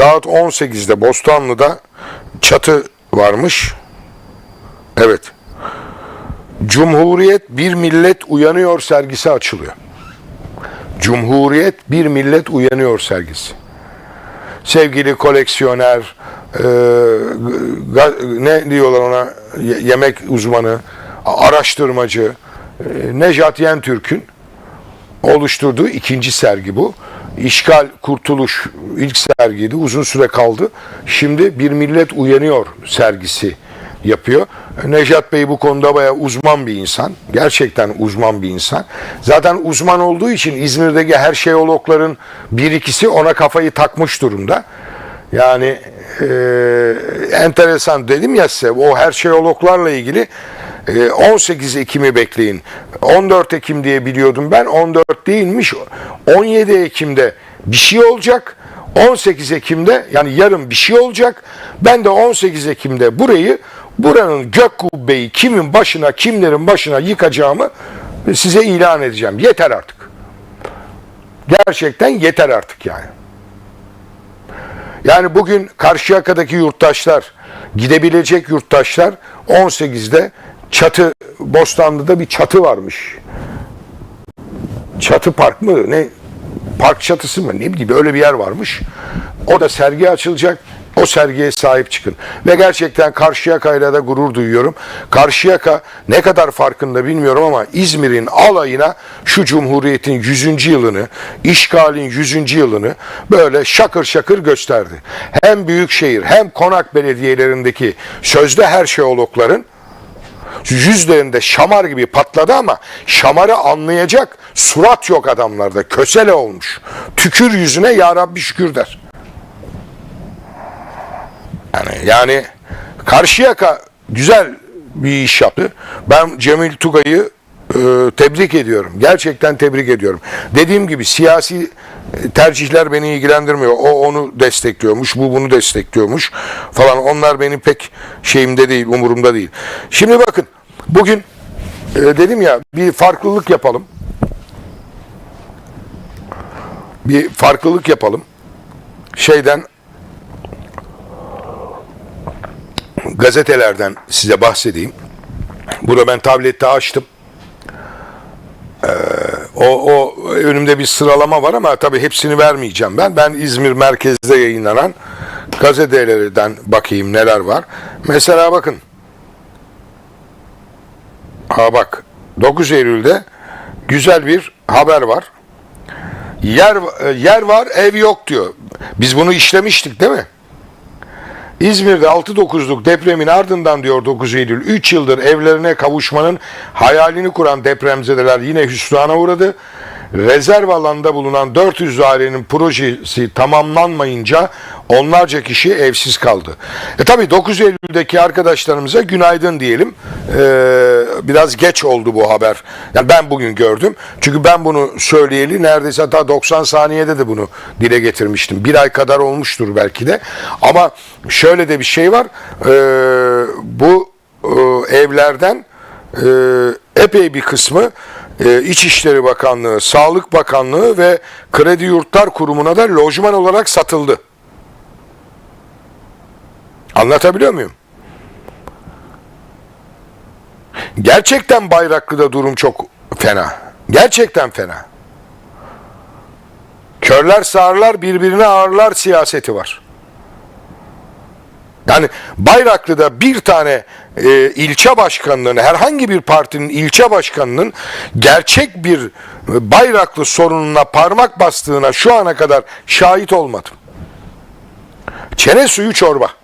Saat 18'de Bostanlı'da çatı varmış. Evet. Cumhuriyet bir millet uyanıyor sergisi açılıyor. Cumhuriyet bir millet uyanıyor sergisi. Sevgili koleksiyoner, e, ne diyorlar ona Ye- yemek uzmanı, araştırmacı e, Nejat Yentürk'ün oluşturduğu ikinci sergi bu. İşgal, Kurtuluş ilk sergiydi. Uzun süre kaldı. Şimdi Bir Millet Uyanıyor sergisi yapıyor. Nejat Bey bu konuda bayağı uzman bir insan. Gerçekten uzman bir insan. Zaten uzman olduğu için İzmir'deki her şeyologların bir ikisi ona kafayı takmış durumda. Yani e, enteresan dedim ya size o her şeyologlarla ilgili 18 Ekim'i bekleyin. 14 Ekim diye biliyordum ben. 14 değilmiş. 17 Ekim'de bir şey olacak. 18 Ekim'de yani yarın bir şey olacak. Ben de 18 Ekim'de burayı buranın gök kubbeyi kimin başına kimlerin başına yıkacağımı size ilan edeceğim. Yeter artık. Gerçekten yeter artık yani. Yani bugün Karşıyaka'daki yurttaşlar, gidebilecek yurttaşlar 18'de çatı, Bostanlı'da bir çatı varmış. Çatı park mı ne? Park çatısı mı? Ne bileyim öyle bir yer varmış. O da sergi açılacak. O sergiye sahip çıkın. Ve gerçekten Karşıyaka'yla da gurur duyuyorum. Karşıyaka ne kadar farkında bilmiyorum ama İzmir'in alayına şu Cumhuriyet'in 100. yılını, işgalin 100. yılını böyle şakır şakır gösterdi. Hem Büyükşehir hem Konak belediyelerindeki sözde her şeyologların yüzlerinde şamar gibi patladı ama şamarı anlayacak surat yok adamlarda. Kösele olmuş. Tükür yüzüne ya Rabbi şükür der. Yani, yani Karşıyaka güzel bir iş yaptı. Ben Cemil Tugay'ı e, tebrik ediyorum. Gerçekten tebrik ediyorum. Dediğim gibi siyasi tercihler beni ilgilendirmiyor. O onu destekliyormuş, bu bunu destekliyormuş falan. Onlar benim pek şeyimde değil, umurumda değil. Şimdi bakın bugün e, dedim ya bir farklılık yapalım. Bir farklılık yapalım. Şeyden gazetelerden size bahsedeyim. Burada ben tablette açtım. Ee, o, o önümde bir sıralama var ama tabii hepsini vermeyeceğim ben. Ben İzmir merkezde yayınlanan gazetelerden bakayım neler var. Mesela bakın. Ha bak 9 Eylül'de güzel bir haber var. Yer yer var, ev yok diyor. Biz bunu işlemiştik değil mi? İzmir'de 6.9'luk depremin ardından diyor 9 Eylül 3 yıldır evlerine kavuşmanın hayalini kuran depremzedeler yine hüsrana uğradı. Rezerv alanda bulunan 400 dairenin projesi tamamlanmayınca onlarca kişi evsiz kaldı. E tabi 9 Eylül'deki arkadaşlarımıza günaydın diyelim. Ee, biraz geç oldu bu haber. Yani ben bugün gördüm. Çünkü ben bunu söyleyeli neredeyse hatta 90 saniyede de bunu dile getirmiştim. Bir ay kadar olmuştur belki de. Ama şöyle de bir şey var. Ee, bu e, evlerden e, epey bir kısmı e, İçişleri Bakanlığı, Sağlık Bakanlığı ve Kredi Yurtlar Kurumu'na da lojman olarak satıldı. Anlatabiliyor muyum? Gerçekten Bayraklı'da durum çok fena. Gerçekten fena. Körler sağırlar birbirine ağırlar siyaseti var. Yani Bayraklı'da bir tane e, ilçe başkanının, herhangi bir partinin ilçe başkanının gerçek bir Bayraklı sorununa parmak bastığına şu ana kadar şahit olmadım. Çene suyu çorba.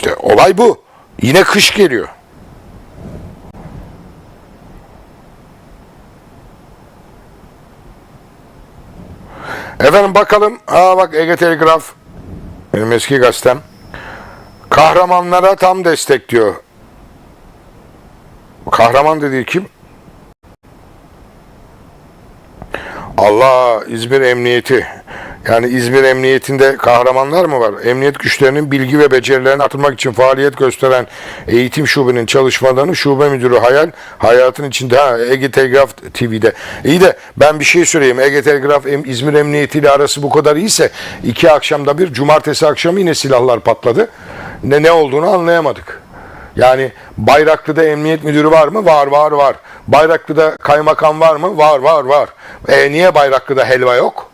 İşte olay bu. Yine kış geliyor. Efendim bakalım. Aa bak Ege Telgraf. Benim eski gazetem. Kahramanlara tam destek diyor. Kahraman dediği kim? Allah İzmir Emniyeti. Yani İzmir Emniyetinde kahramanlar mı var? Emniyet güçlerinin bilgi ve becerilerini artırmak için faaliyet gösteren eğitim şubenin çalışmalarını şube müdürü Hayal hayatın içinde ha, Ege Telgraf TV'de. İyi de ben bir şey söyleyeyim. Ege Telgraf İzmir Emniyeti ile arası bu kadar iyiyse iki akşamda bir cumartesi akşamı yine silahlar patladı. Ne ne olduğunu anlayamadık. Yani Bayraklı'da emniyet müdürü var mı? Var var var. Bayraklı'da kaymakam var mı? Var var var. E niye Bayraklı'da helva yok?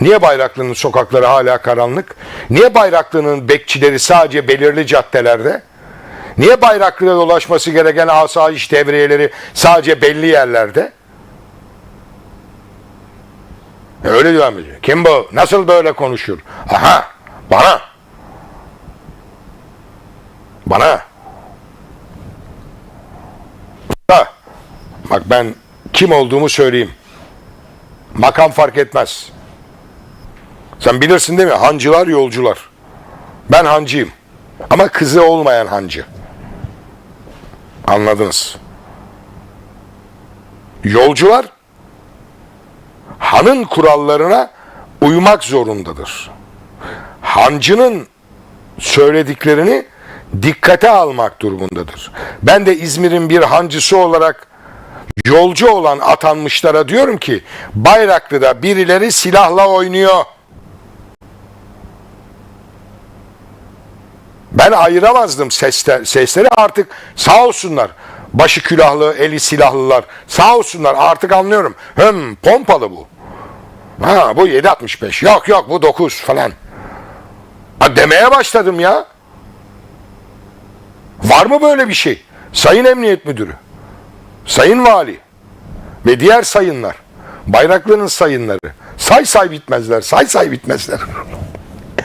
Niye Bayraklı'nın sokakları hala karanlık? Niye Bayraklı'nın bekçileri sadece belirli caddelerde? Niye Bayraklı'da dolaşması gereken asayiş devriyeleri sadece belli yerlerde? E Öyle devam ediyor. Kim bu? Nasıl böyle konuşur? Aha! Bana! Bana! Da. Bak ben kim olduğumu söyleyeyim. Makam fark etmez. Sen bilirsin değil mi? Hancılar yolcular. Ben hancıyım. Ama kızı olmayan hancı. Anladınız. Yolcular hanın kurallarına uymak zorundadır. Hancının söylediklerini dikkate almak durumundadır. Ben de İzmir'in bir hancısı olarak yolcu olan atanmışlara diyorum ki Bayraklı'da birileri silahla oynuyor. Ben ayıramazdım sesler, sesleri artık sağ olsunlar. Başı külahlı, eli silahlılar. Sağ olsunlar artık anlıyorum. Hım pompalı bu. Ha bu 7.65. Yok yok bu 9 falan. Ha, demeye başladım ya. Var mı böyle bir şey? Sayın Emniyet Müdürü, Sayın Vali ve diğer sayınlar, Bayraklı'nın sayınları. Say say bitmezler, say say bitmezler.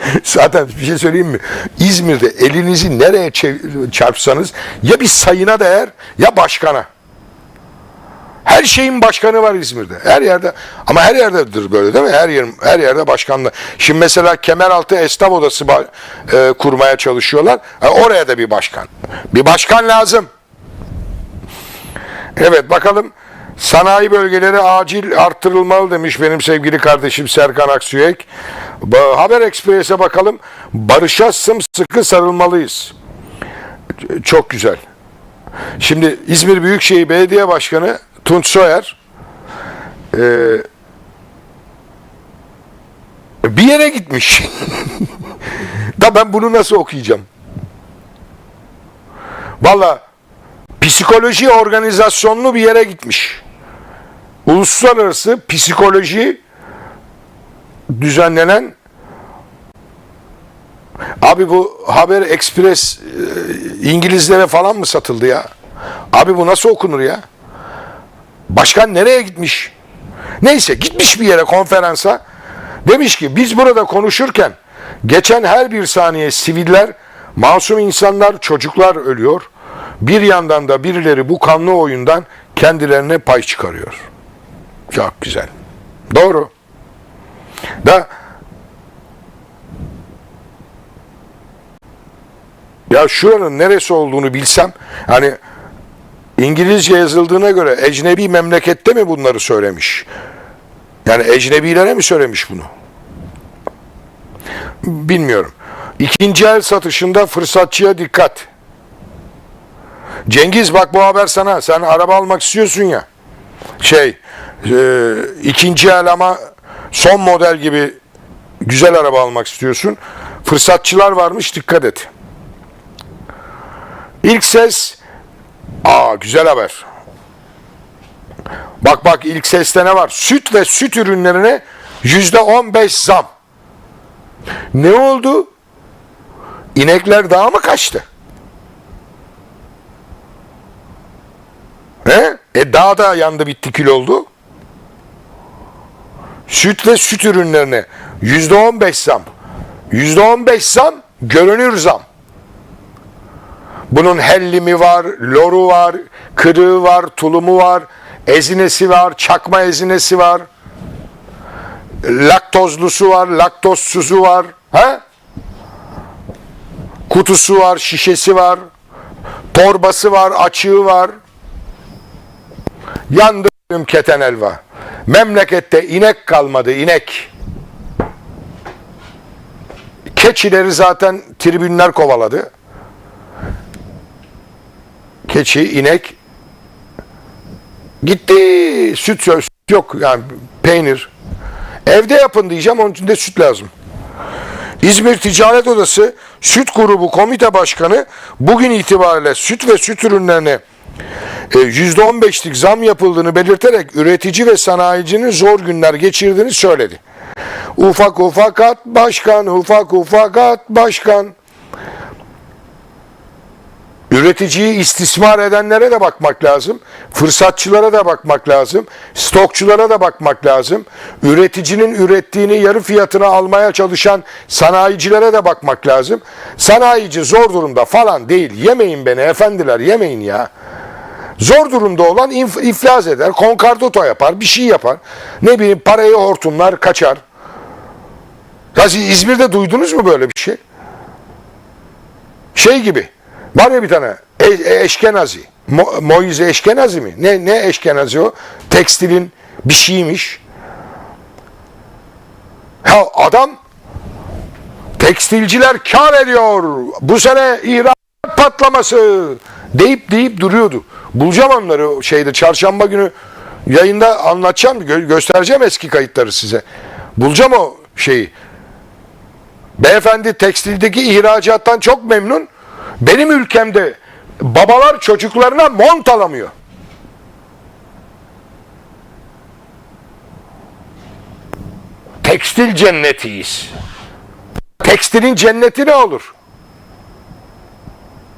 Zaten bir şey söyleyeyim mi? İzmir'de elinizi nereye çarpsanız ya bir sayına değer ya başkana. Her şeyin başkanı var İzmir'de. Her yerde ama her yerdedir böyle değil mi? Her yer her yerde başkanlı. Şimdi mesela Kemeraltı Esnaf Odası e, kurmaya çalışıyorlar. Ha, oraya da bir başkan. Bir başkan lazım. Evet bakalım sanayi bölgeleri acil arttırılmalı demiş benim sevgili kardeşim Serkan Aksüyek. Haber Ekspres'e bakalım. Barış'a sımsıkı sarılmalıyız. Çok güzel. Şimdi İzmir Büyükşehir Belediye Başkanı Tunç Soyer e, bir yere gitmiş. da ben bunu nasıl okuyacağım? Valla psikoloji organizasyonlu bir yere gitmiş. Uluslararası psikoloji düzenlenen Abi bu Haber Express e, İngilizlere falan mı satıldı ya? Abi bu nasıl okunur ya? Başkan nereye gitmiş? Neyse gitmiş bir yere konferansa. Demiş ki biz burada konuşurken geçen her bir saniye siviller, masum insanlar, çocuklar ölüyor. Bir yandan da birileri bu kanlı oyundan kendilerine pay çıkarıyor. Çok güzel. Doğru. Da ya şuranın neresi olduğunu bilsem hani İngilizce yazıldığına göre ecnebi memlekette mi bunları söylemiş? Yani ecnebilere mi söylemiş bunu? Bilmiyorum. İkinci el satışında fırsatçıya dikkat. Cengiz bak bu haber sana. Sen araba almak istiyorsun ya. Şey, e, ikinci el ama son model gibi güzel araba almak istiyorsun. Fırsatçılar varmış dikkat et. İlk ses Aa güzel haber. Bak bak ilk seste ne var? Süt ve süt ürünlerine yüzde on beş zam. Ne oldu? İnekler daha mı kaçtı? He? E daha da yandı bitti kül oldu. Süt ve süt ürünlerine yüzde on beş zam. Yüzde on beş zam görünür zam. Bunun hellimi var, loru var, kırığı var, tulumu var, ezinesi var, çakma ezinesi var. Laktozlusu var, laktozsuzu var. Ha? Kutusu var, şişesi var. Torbası var, açığı var. Yandı keten elva. Memlekette inek kalmadı inek. Keçileri zaten tribünler kovaladı. Keçi, inek gitti. Süt yok yani peynir. Evde yapın diyeceğim onun için de süt lazım. İzmir Ticaret Odası Süt Grubu Komite Başkanı bugün itibariyle süt ve süt ürünlerine e, %15'lik zam yapıldığını belirterek üretici ve sanayicinin zor günler geçirdiğini söyledi. Ufak ufakat başkan, ufak ufakat başkan. Üreticiyi istismar edenlere de bakmak lazım. Fırsatçılara da bakmak lazım. Stokçulara da bakmak lazım. Üreticinin ürettiğini yarı fiyatına almaya çalışan sanayicilere de bakmak lazım. Sanayici zor durumda falan değil. Yemeyin beni efendiler yemeyin ya. Zor durumda olan inf- iflas eder, konkardoto yapar, bir şey yapar. Ne bileyim parayı hortumlar, kaçar. Ya siz İzmir'de duydunuz mu böyle bir şey? Şey gibi. Var ya bir tane e- e- eşkenazi. Mo- Moize eşkenazi mi? Ne, ne eşkenazi o? Tekstilin bir şeymiş. Ya adam tekstilciler kar ediyor. Bu sene ihracat patlaması deyip deyip duruyordu. Bulacağım onları şeyde çarşamba günü yayında anlatacağım, gö- göstereceğim eski kayıtları size. Bulacağım o şeyi. Beyefendi tekstildeki ihracattan çok memnun. Benim ülkemde babalar çocuklarına mont alamıyor. Tekstil cennetiyiz. Tekstilin cenneti ne olur?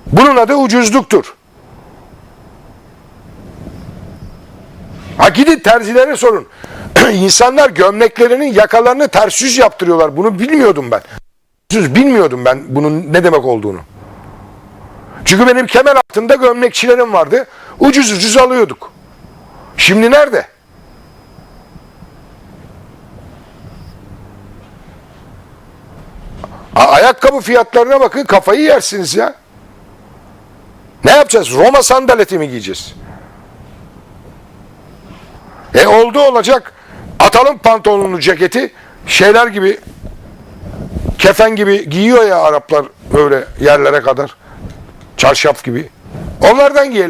Bunun adı ucuzluktur. Ha gidin terzilere sorun. İnsanlar gömleklerinin yakalarını ters yüz yaptırıyorlar. Bunu bilmiyordum ben. Bilmiyordum ben bunun ne demek olduğunu. Çünkü benim kemer altında gömlekçilerim vardı. Ucuz ucuz alıyorduk. Şimdi nerede? Ayakkabı fiyatlarına bakın kafayı yersiniz ya. Ne yapacağız? Roma sandaleti mi giyeceğiz? E oldu olacak. Atalım pantolonlu ceketi. Şeyler gibi kefen gibi giyiyor ya Araplar öyle yerlere kadar. Çarşaf gibi. Onlardan giyelim.